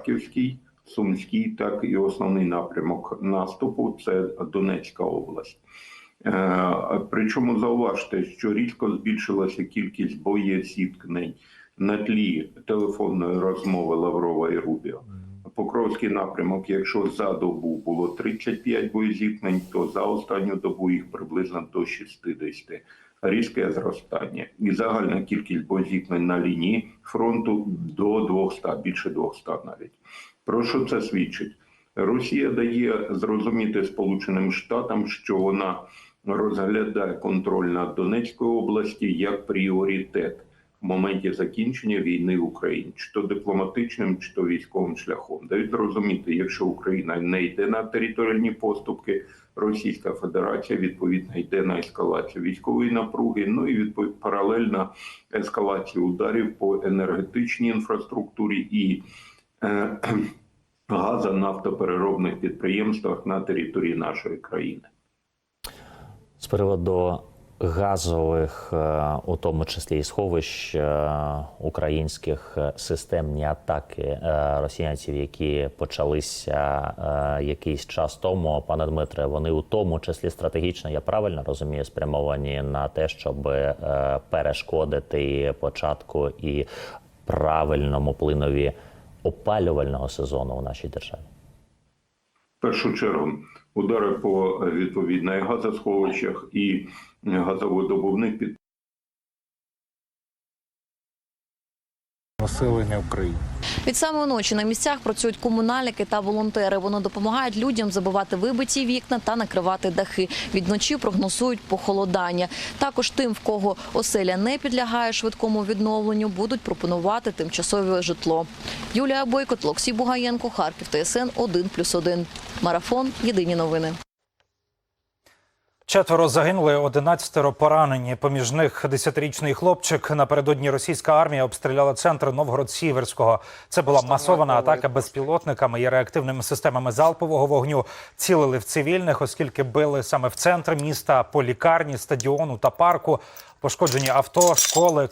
Харківський, Сумський, так і основний напрямок наступу це Донецька область. Е, Причому зауважте, що різко збільшилася кількість боєзіткнень на тлі телефонної розмови Лаврова і Рубіо. Покровський напрямок, якщо за добу було 35 боєзіткнень, то за останню добу їх приблизно до 60. Різке зростання. І загальна кількість боєзіткнень на лінії фронту до 200, більше 200 навіть. Про що це свідчить? Росія дає зрозуміти Сполученим Штатам, що вона розглядає контроль над Донецькою області як пріоритет в моменті закінчення війни в Україні, чи то дипломатичним, чи то військовим шляхом. Дають зрозуміти, якщо Україна не йде на територіальні поступки, Російська Федерація відповідно йде на ескалацію військової напруги, ну і відпов... паралельно ескалацію ударів по енергетичній інфраструктурі і е, газа нафтопереробних підприємствах на території нашої країни. З приводу газових, е, у тому числі і сховищ е, українських е, системні атаки росіянців, які почалися якийсь час тому, пане Дмитре, вони у тому числі стратегічно, я правильно розумію, спрямовані на те, щоб перешкодити початку і правильному плинові опалювального сезону у нашій державі. Першу чергу удари по відповідних газосховищах і газоводобувних газовидобувних населення України. Від самої ночі на місцях працюють комунальники та волонтери. Вони допомагають людям забивати вибиті вікна та накривати дахи. Від ночі прогнозують похолодання. Також тим, в кого оселя не підлягає швидкому відновленню, будуть пропонувати тимчасове житло. Юлія Бойкот, Локсій Бугаєнко, Харків, ТСН 1+,1. Марафон. Єдині новини. Четверо загинули, 11 поранені. Поміж них 10-річний хлопчик. Напередодні російська армія обстріляла центр Новгород-Сіверського. Це була масована атака безпілотниками і реактивними системами залпового вогню. Цілили в цивільних, оскільки били саме в центр міста, по лікарні, стадіону та парку. Пошкоджені авто, школи.